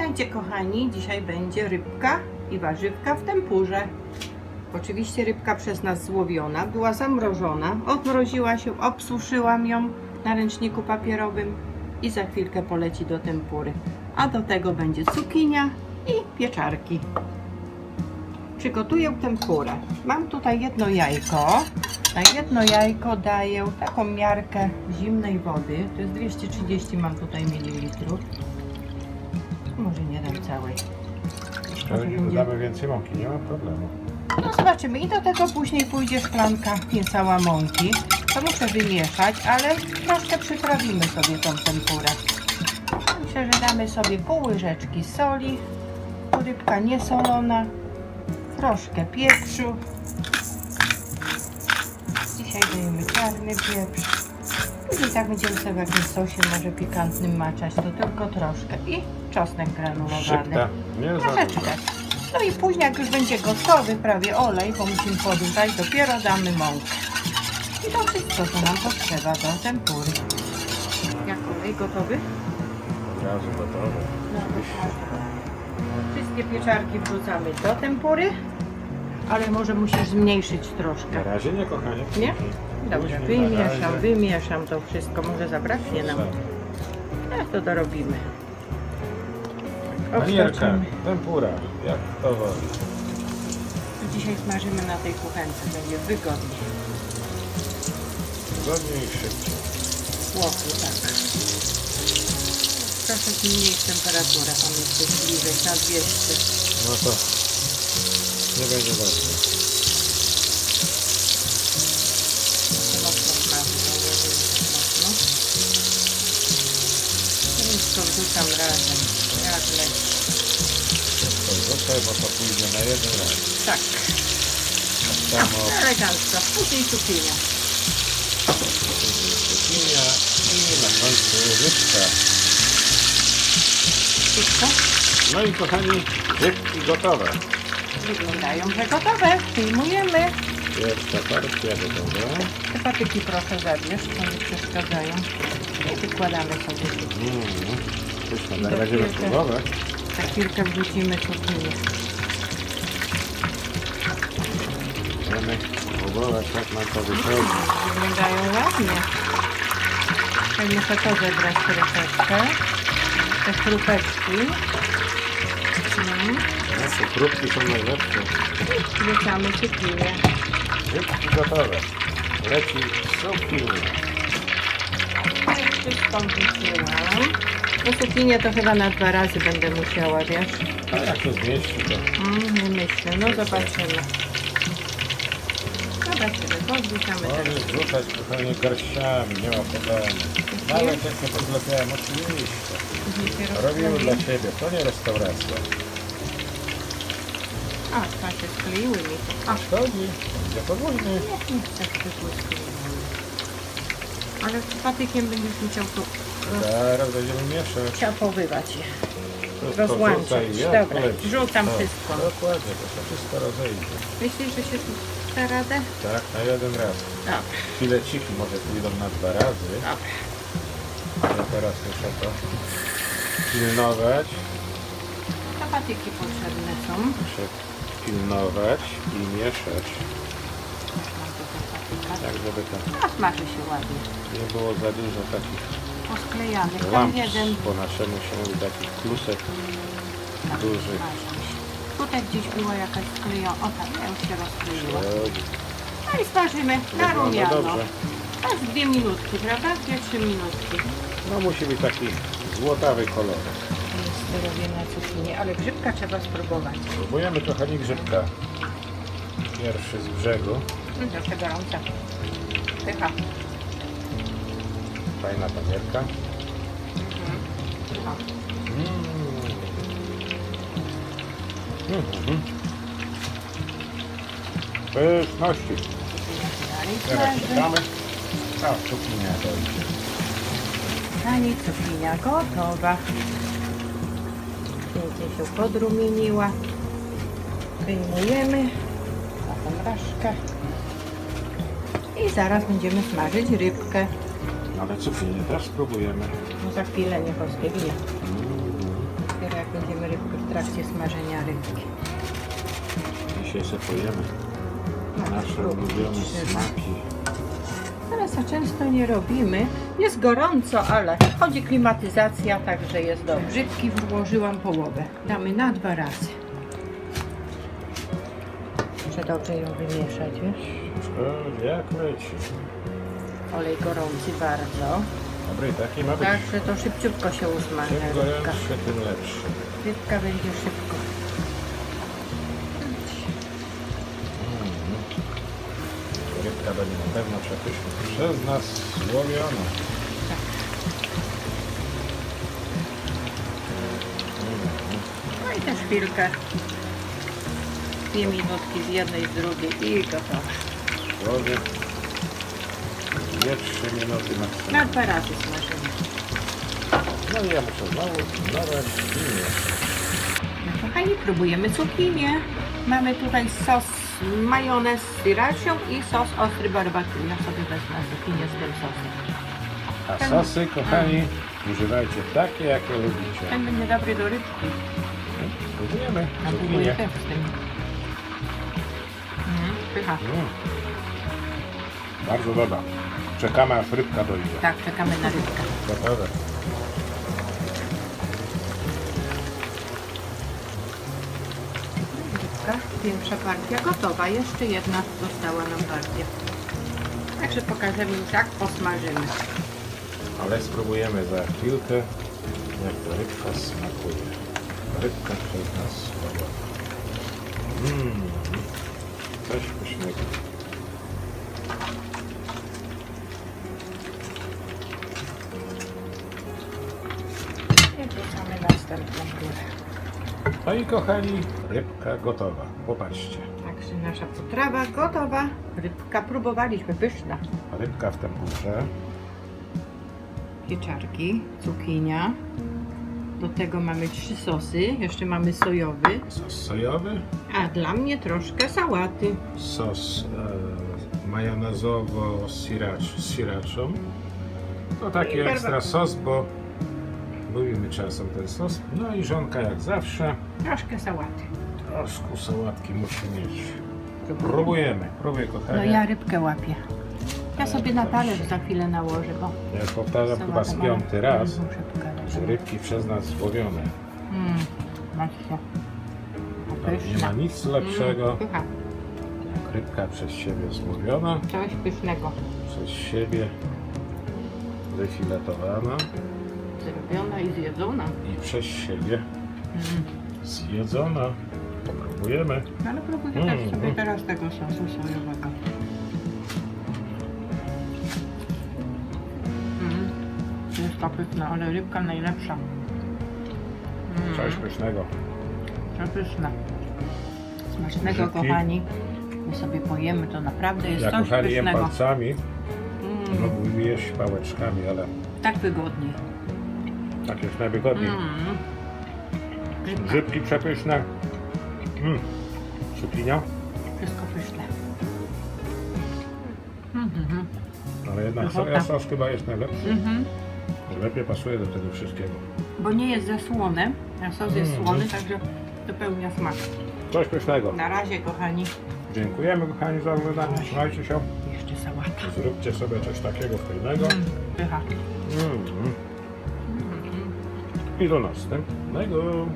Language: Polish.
Witajcie kochani, dzisiaj będzie rybka i warzywka w tempurze. Oczywiście rybka przez nas złowiona, była zamrożona, odmroziła się, obsuszyłam ją na ręczniku papierowym i za chwilkę poleci do tempury. A do tego będzie cukinia i pieczarki. Przygotuję tempurę. Mam tutaj jedno jajko. Na jedno jajko daję taką miarkę zimnej wody. To jest 230 mam tutaj mililitrów. Może nie dam całej. Ale nie dodamy więcej mąki, nie ma problemu. No zobaczymy. I do tego później pójdzie szklanka niecała mąki. To muszę wymieszać, ale troszkę przyprawimy sobie tą tempurę. Myślę, że damy sobie pół łyżeczki soli. Rybka niesolona. Troszkę pieprzu. Dzisiaj dajemy czarny pieprz. Później tak będziemy sobie w jakimś sosie może pikantnym maczać, to tylko troszkę. I czosnek granulowany. Szybka, nie za Troszeczkę. dużo. No i później jak już będzie gotowy prawie olej, bo musimy podgrzać, dopiero damy mąkę. I to wszystko, co nam potrzeba do tempury. Jak olej gotowy? Razu gotowe. Wszystkie pieczarki wrzucamy do tempury, ale może musisz zmniejszyć Na troszkę. razie nie, kochanie. Nie? Dobrze, Później na wymieszam, razie. wymieszam to wszystko. Może zabraknie nam. Jak to dorobimy? Panierka, tempura, jak to woli. Dzisiaj smażymy na tej kuchence, będzie wygodnie. Zgodniej i szybciej. Łoku, tak. Proszę zmniejszyć temperaturę, tam jest coś bliżej, na 200. No to nie będzie dobrze. Mocno smaży, to ułożymy mocno. I to wrzucam razem, leci. To wrzucaj, bo to pójdzie na jeden raz. Tak, Tak samo elegancko. Później cukinia. cukinia i na końcu rybka. Wszystko No i kochani, rybki gotowe. wyglądają, że gotowe. Wyjmujemy. Pierwsza porcja gotowa. Te patyki proszę zabierz, to nie przeszkadzają. I wykładamy sobie. Mm. Pyszne, tak będziemy próbować. Za chwilkę wrzucimy cukinię. Będziemy próbować jak nam to wychodzi. Wyglądają ładnie. Tak muszę to zebrać troszeczkę. Te chrupeczki. Mm. Nasze próbki są najlepsze. Wrzucamy cukinię. Rybki gotowe. Leci cukinia. I wszystko wrzuciłam. No cukinię to chyba na dwa razy będę musiała, wiesz? A jak się zmieści to? Mm, nie myślę. No zobaczymy. Dobra, sobie podrzucamy teraz. Możesz rzucać kochanie garściami, nie ma problemu. Nawet jak nie podlepiałem, oczywiście. Później się Robimy dla siebie, to nie restauracja. A, patrzcie, skleiły mi to. A, Szkodzi, będzie podwójny. Nie, nie chcę przybłysku. Ale patykiem będziesz musiał to Teraz będziemy mieszać. ciapowywać je. Wszystko Rozłączyć. jak Dobra, wrzucam Tak, wszystko. Dokładnie, to się wszystko rozejdzie. Myślisz, że się da radę? Tak, na jeden raz. Dobra, Fileciki może pójdą na dwa razy, dobra. ale teraz muszę to pilnować. To patyki potrzebne są. Muszę pilnować i mieszać. Tak żeby to A smaży się ładnie. nie było za dużo takich Posklejanych. Tam lamp jeden. po naszemu się mówi, takich klusek Tak, dużych. smaży się. Tutaj gdzieś była jakaś sklejona. O tak, ja już się rozkleiła. No i smażymy na Wygląda rumiano. dobrze. Tak, z dwie minutki, prawda? Dwie, trzy minutki. No musi być taki złotawy kolor. Jest robię na cukinię, ale grzybka trzeba spróbować. Próbujemy kochani grzybka. Pierwszy z brzegu. Mm, Trochę gorąca. Pycha. Fajna panierka. O, Mm. Mhm. Pyszności. dalej Teraz smaży. czekamy. A, cukinia dojdzie. Kochani, cukinia gotowa. Pięknie się podrumieniła. Wyjmujemy na tą raszkę. I zaraz będziemy smażyć rybkę. Ale cukinię też spróbujemy. No za chwilę niech ostygnie. Mm. Dopiero jak będziemy w trakcie smażenia rybki. Dzisiaj sobie pojemy No, nasze spróbuj, ulubione trzeba. smaki. Teraz za często nie robimy. Jest gorąco, ale chodzi klimatyzacja, także jest dobrze. Grzybki włożyłam połowę. Damy na dwa razy. Muszę dobrze ją wymieszać, wiesz? Jak leci. Olej gorący bardzo. Dobry, taki ma być. Także to szybciutko się Czym rybka. gorętszy, tym lepszy. Rybka będzie szybko. Mm. Rybka będzie na pewno przepyszna. Przez nas złowiona. Mm. No i też chwilkę. Dwie minutki z jednej, z drugiej i gotowe. Dwie, trzy minuty Na dwa razy smażymy. No i ja muszę znowu No kochani, próbujemy cukinię. Mamy tutaj sos majonez z srirachą i sos ostry barbecue. Ja sobie wezmę cukinię z tym sosem. A sosy, kochani, używajcie takie, jakie lubicie. Ten będzie dobry do rybki. Spróbujemy. A próbuję Cukinię. też z tym. Mm, pycha. Mm. Bardzo dobra. Czekamy aż rybka dojdzie. Tak, czekamy na rybkę. Gotowe. Rybka, większa partia gotowa. Jeszcze jedna została nam partia. Także pokażemy już jak posmażymy. Ale spróbujemy za chwilkę, jak ta rybka smakuje. Rybka przez nas smakowa. Mmm, coś pysznego. I wrzucamy następną górę. No i kochani, rybka gotowa. Popatrzcie. Także nasza potrawa gotowa. Rybka próbowaliśmy, pyszna. Rybka w tempurze. Pieczarki, cukinia. Do tego mamy trzy sosy. Jeszcze mamy sojowy. Sos sojowy. A dla mnie troszkę sałaty. Sos e, majonezowo z siracz, z siraczą. To taki ekstra sos, bo czasem ten sos. No i żonka jak zawsze. Troszkę sałaty. Troszkę sałatki musi mieć. Próbujemy. Próbuję No kochanie. ja rybkę łapię. Ja sobie na talerz za chwilę nałożę, bo Ja powtarzam chyba z sałata piąty mam- raz, Muszę że rybki przez nas złowione. Mm, macie. No, nie ma nic lepszego, Mm, pycha. jak rybka przez siebie złowiona, Coś pysznego. przez siebie wyfiletowana Zrobiona i zjedzona. i przez siebie Mm. zjedzona. Popróbujemy. Ale próbuję Mm, też sobie mm. teraz tego sosu sojowego. Mm. Jest to pyszne, ale rybka najlepsza. Mm. Coś pysznego. Przepyszne. Smacznego, Grzybki. kochani. My sobie pojemy, to naprawdę jest Ja coś kochani jem pysznego. palcami, Mm. mógłbym jeść pałeczkami, ale Tak wygodniej. Tak jest najwygodniej. Mm. Grzybki przepyszne. Mm. Cukinia, Wszystko pyszne. Mhm. ale jednak soja sos chyba jest najlepszy. Mhm. Lepiej pasuje do tego wszystkiego. Bo nie jest za słone, a sos jest Mhm. słony, także dopełnia smak. Coś pysznego. Na razie, kochani, Dziękujemy kochani za oglądanie. Trzymajcie się. jeszcze sałata. Zróbcie sobie coś takiego fajnego. Mm, pycha. Mm. I do następnego.